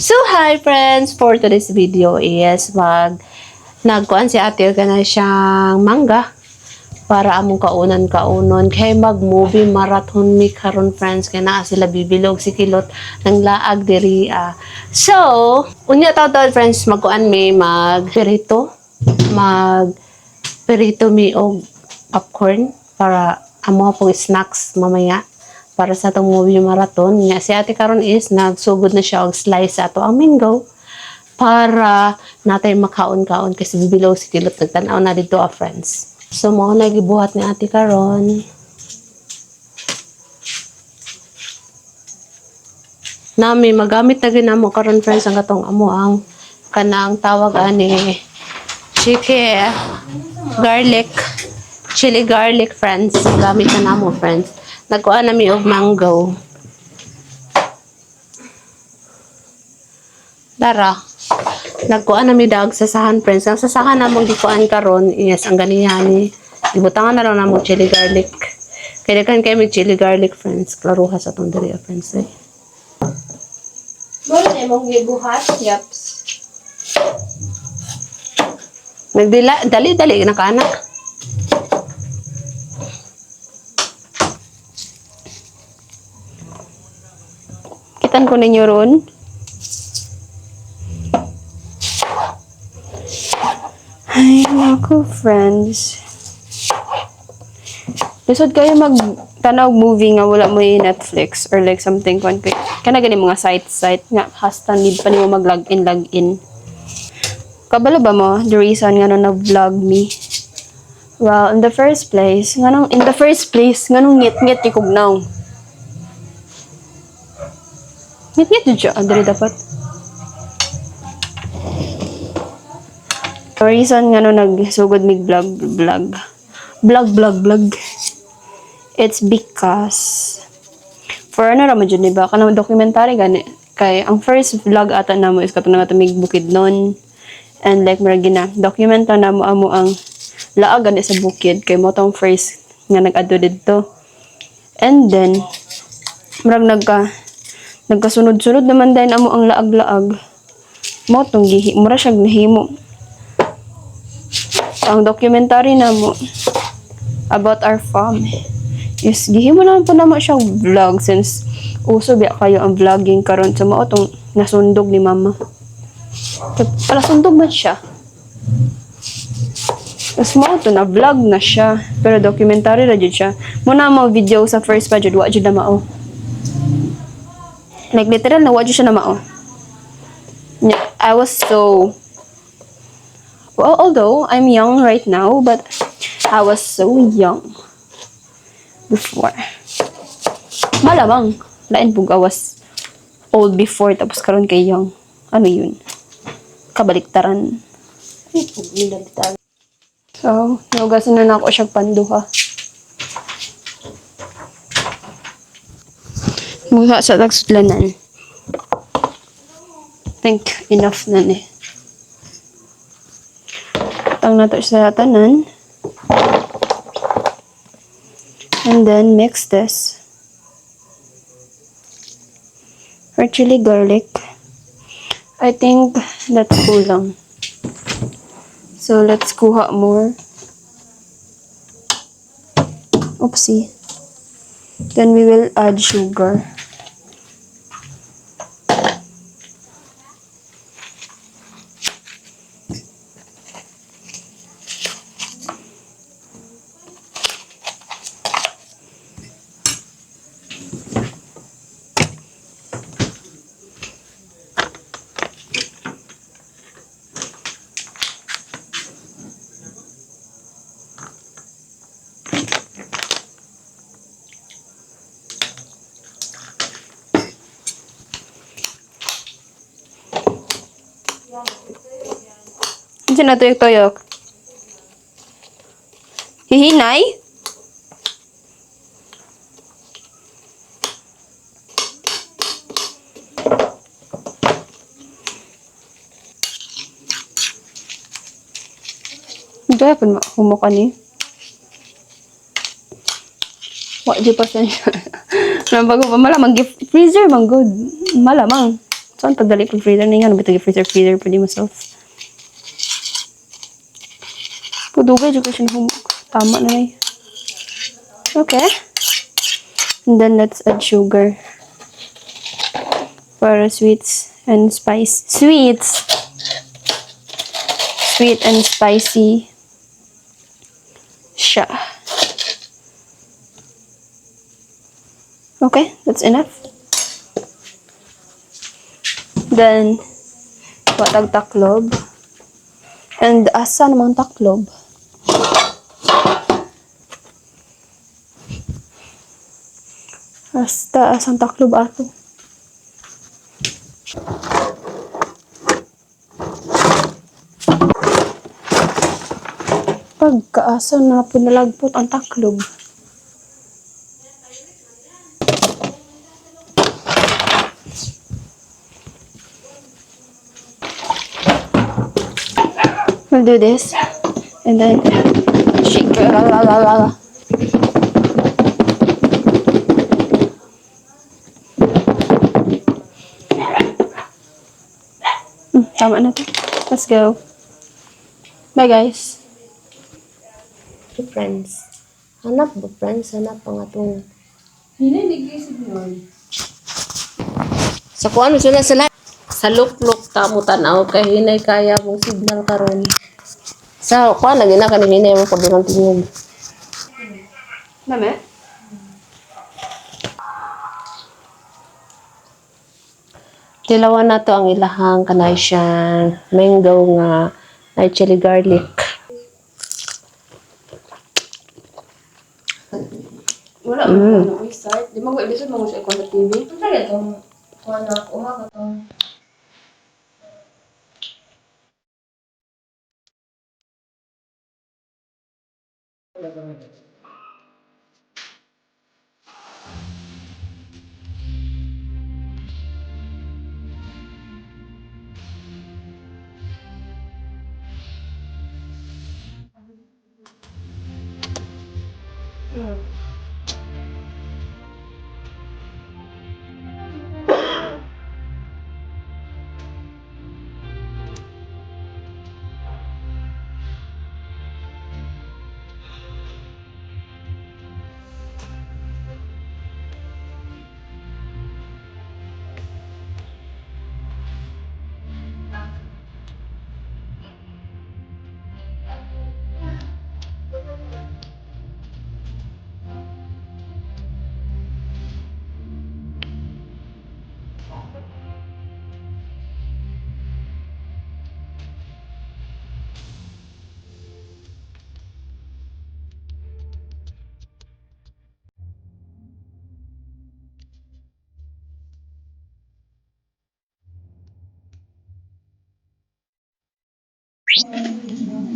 So, hi friends! For today's video is mag nagkuan si ate ka na siyang mangga para among kaunan kaunon kay mag movie marathon mi karon friends kay naa sila bibilog si kilot ng laag diri ah. So, unya taw taw friends magkuan mi mag perito mag perito mi og popcorn para amo pong snacks mamaya para sa atong movie marathon. Nga si ate karon is nagsugod na siya og slice ato ang mango para natay makaon-kaon kasi bibilaw si kilot nagtan-aw na dito ah friends. So mo na gibuhat ni ate karon. Nami magamit na ginamo karon friends ang katong amo ang kanang tawag ani chike garlic chili garlic friends gamit na namo friends nagkuha na mi og mango Dara. Nagkuha na mi dag sa sahan friends. Ang sasahan namong gikuan karon is ang ganiyani. Ibutangan na lang namong chili garlic. Kaya kan kay mig chili garlic friends. Klaruha sa tong diri friends eh. Mo na mong gibuhat, yaps. Nagdila dali-dali na kana. Kitan ko ninyo ron. Ay, naku, friends. Lisod kayo mag tanaw movie nga wala mo yung Netflix or like something kung kay kana gani mga site site nga hasta need pa nimo mag log in log in Kabalo ba mo the reason nga nung na-vlog me? Well, in the first place, nga nung, in the first place, nga nung ngit-ngit yung kugnaw. Ngit-ngit yun siya. Andali dapat. The reason nga nung nagsugod mig vlog, vlog, vlog, vlog, vlog, it's because, for ano naman dyan, diba? Kanang documentary gani. Kay, ang first vlog ata na mo is katong nga tumig bukid nun. And like mura gina, dokumento na mo amo ang laag gani sa bukid kay mo tong first nga nag-adto didto. And then murag nagka nagkasunod-sunod naman din amo ang laag-laag. Mo tong gihi, mura siya nahimo. Ang documentary na mo about our farm is gihimo naman po namo siya vlog since uso biya kayo ang vlogging karon sa mao tong nasundog ni mama. Pala sundog man siya. Tapos mo to na vlog na siya. Pero documentary ra jud siya. Muna mo video sa first pa jud jud na mao. Like literal na wa jud siya na mao. I was so well, although I'm young right now, but I was so young before. Malamang, lain pug I was old before tapos karon kay young. Ano yun? Kabaliktaran. So, naugasan na na ako siya panduha. Mula sa tagsudlanan. Think enough na ni. Tang na to sa tanan. And then mix this. For chili garlic. I think that's kulang. So let's kuha more. Oopsie. Then we will add sugar. Na tuyok-tuyok? Hihinay? Ay pun humuka ni. Wa di pa sa Nang bago pa malamang gift freezer man good. Malamang. Saan pagdali pag freezer na yan? Bitagi freezer freezer pa di myself. Dyan ko siya nahumog. Tama na eh. Okay. And then let's add sugar. Para sweets and spice. Sweets! Sweet and spicy siya. Okay, that's enough. Then, watag taklob. And asa namang taklob? Hasta asang taklob ato. Pagkaasa na pinalagpot ang taklob. We'll do this. And then shake. La, la, la, la, la. Tama na to. Let's go. Bye guys. Friends. Hanap ba, friends? Hanap ang atong... Sa kuan mo sila sila. Sa lukluk tamo tanaw kay hinay kaya mong signal karon. Sa kuan lagi na kanina hinay mo pagdurang tingog. Mame? Tilawan na to ang ilahang kanay siyang mango nga ay chili garlic. Wala mm. ko start. Di mo ko episode mo ko sa ikon sa TV. Ano talaga itong kuha umaga itong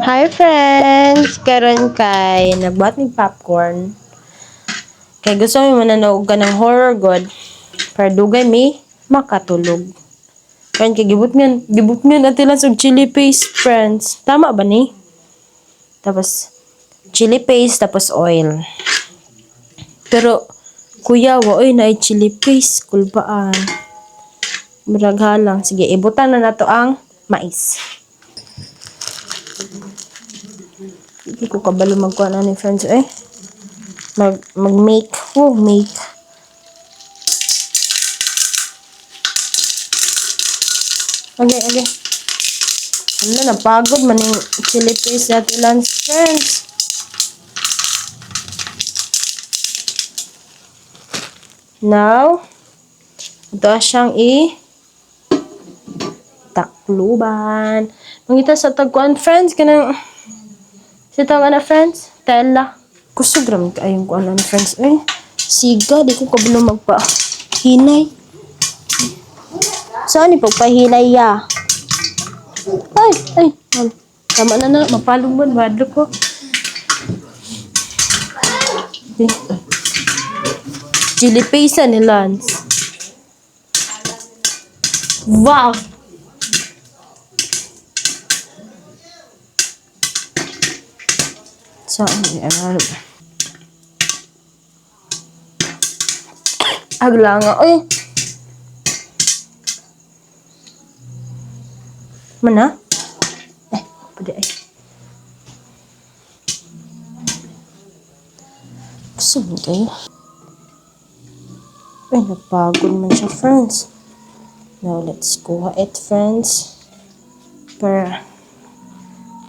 Hi friends! Karon kay nagbuhat ng popcorn. Kay gusto mo mananood ka ng horror god para dugay mi makatulog. Friend, kay gibut nga, gibut nga natin lang sa chili paste, friends. Tama ba ni? Tapos, chili paste, tapos oil. Pero, kuya, waoy na chili paste, kulbaan. Murag lang. Sige, ibutan na nato ang mais. Hindi ko kabalo magkuha na ni friends eh. Mag, mag-make. Oh, make. Okay, okay. Ano, napagod man yung chili paste natin lunch, friends. Now, ito siyang i takluban. Mangita sa tagkuan, friends, kanang Si tawag na friends, tela. Kusog ram ka ayong kuan na friends. Eh, siga di ko kabalo magpa hinay. Saan ni pagpahilay ya? Ay, ay. Tama na na, mapalong ba, badlo ko. Eh. Chili paste ni Lance. Wow! Ano? Agla nga, oy. Mana? Eh, pwede mo kayo? Ay, napagod man siya, friends. Now, let's go it, friends. Para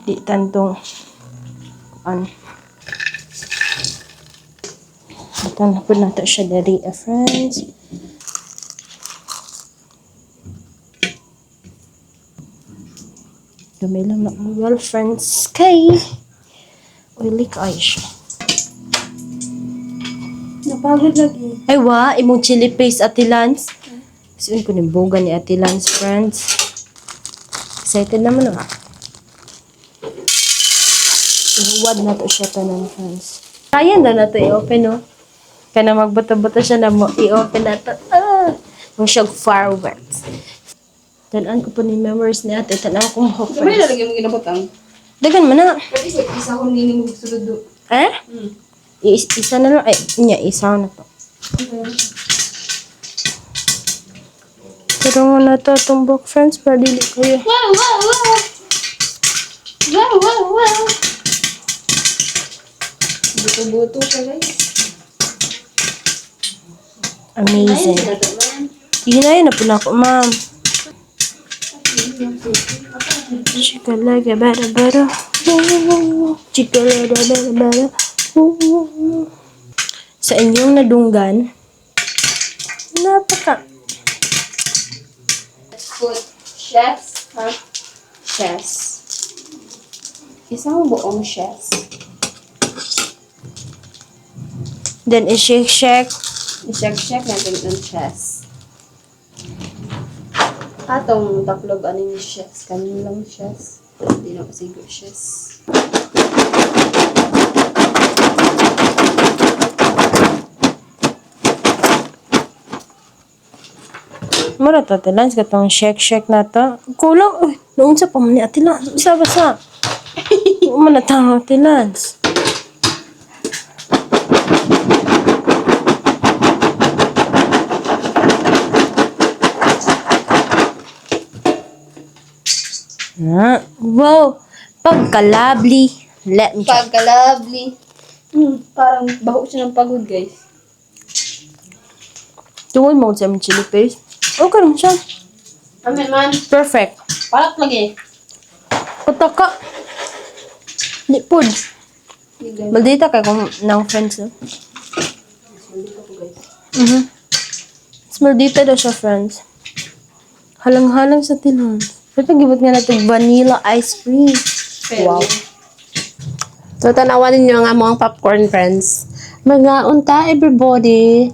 di tantong an Ito na po nato siya dari, eh, friends. Dumi lang na well, friends. Kay, oily kayo siya. Napagod lagi. Ay, wa, imong chili paste, Ate Lance. Kasi ko ni boga ni Ate Lance, friends. Excited naman ah. Ihuwad na to siya tanan, friends. Kaya na na to i-open, no? Kaya na magbuta-buta siya na mo i-open na to. Ah! Yung siyang fireworks. Tanan ko po ni memories ni ate. Tanan ko mo, friends. lalagyan mo ginabutang. Dagan mo na. Pwede sa isa ko nini mo sulod do. Eh? Is isa na lang. Ay, niya, isa na to. Pero nga na to, tumbok friends, para dili kayo. Wow, wow, wow. Wow, wow, wow. Buto-buto ka guys. Amazing. Hinayin na na ako, ma'am. Chikalaga bada bada. Chikalaga bada bada. Sa inyong nadunggan, napaka Put chefs, ha? Chefs. Isang buong chefs. Then, i-shake-shake. I-check-check natin ang chefs. Atong taklog ano yung chefs. Kanin lang chefs. Hindi na kasi good chefs. Mura to, Ate Lance, katong shake-shake na to. Kulang, uy, noon sa pamani, Ate Lance. Isa ba sa? Huwag Ah, wow, pagka-lovely. Let me try. Pagka-lovely. Hmm, parang baho siya ng pagod, guys. Tungod mo sa chili paste. Okay naman siya. Amen man. Perfect. Palat lagi. Pataka. Di pod. Maldita ka kung nang friends no? Mhm. Mas maldita daw siya friends. Halang-halang sa tinan. Pero gibot nga natin vanilla ice cream. Wow. So, tanawan ninyo nga mo ang popcorn friends. Mga unta, everybody.